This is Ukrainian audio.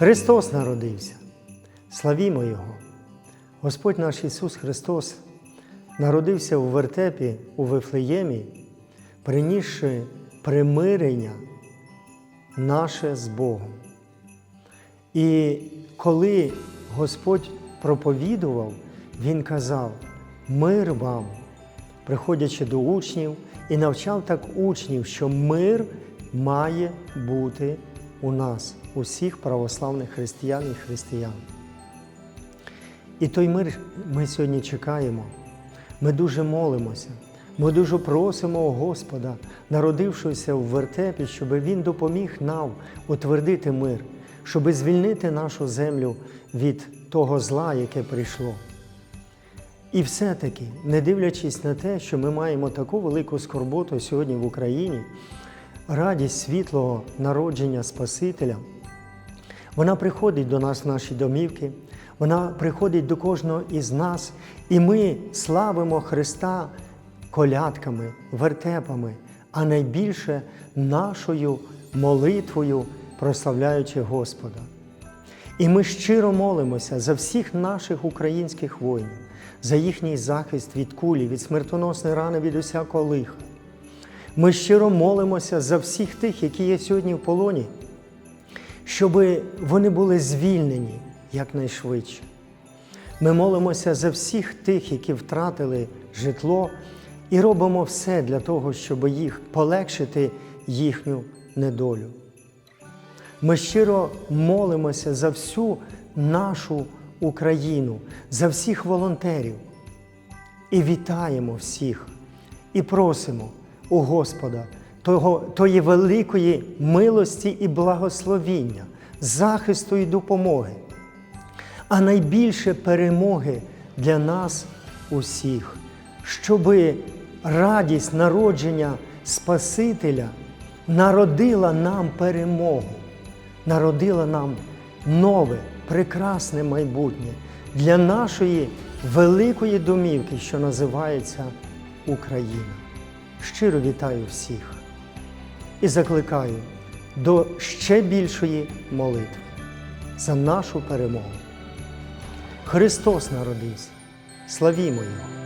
Христос народився. Славімо Його! Господь наш Ісус Христос народився у вертепі у Вифлеємі, принісши примирення наше з Богом. І коли Господь проповідував, Він казав: Мир вам, приходячи до учнів, і навчав так учнів, що мир має бути у нас, усіх православних християн і християн. І той мир ми сьогодні чекаємо. Ми дуже молимося. Ми дуже просимо Господа, народившися в вертепі, щоб Він допоміг нам утвердити мир, щоб звільнити нашу землю від того зла, яке прийшло. І все-таки, не дивлячись на те, що ми маємо таку велику скорботу сьогодні в Україні, радість світлого народження Спасителя, вона приходить до нас в наші домівки, вона приходить до кожного із нас, і ми славимо Христа колядками, вертепами, а найбільше нашою молитвою, прославляючи Господа. І ми щиро молимося за всіх наших українських воїнів, за їхній захист від кулі, від смертоносної рани, від усякого лиха. Ми щиро молимося за всіх тих, які є сьогодні в полоні, щоб вони були звільнені якнайшвидше. Ми молимося за всіх тих, які втратили житло, і робимо все для того, щоб їх полегшити їхню недолю. Ми щиро молимося за всю нашу Україну, за всіх волонтерів і вітаємо всіх, і просимо у Господа того, тої великої милості і благословіння, захисту і допомоги, а найбільше перемоги для нас усіх, щоби радість народження Спасителя народила нам перемогу народила нам нове, прекрасне майбутнє для нашої великої домівки, що називається Україна. Щиро вітаю всіх і закликаю до ще більшої молитви за нашу перемогу. Христос народився. Славімо Його!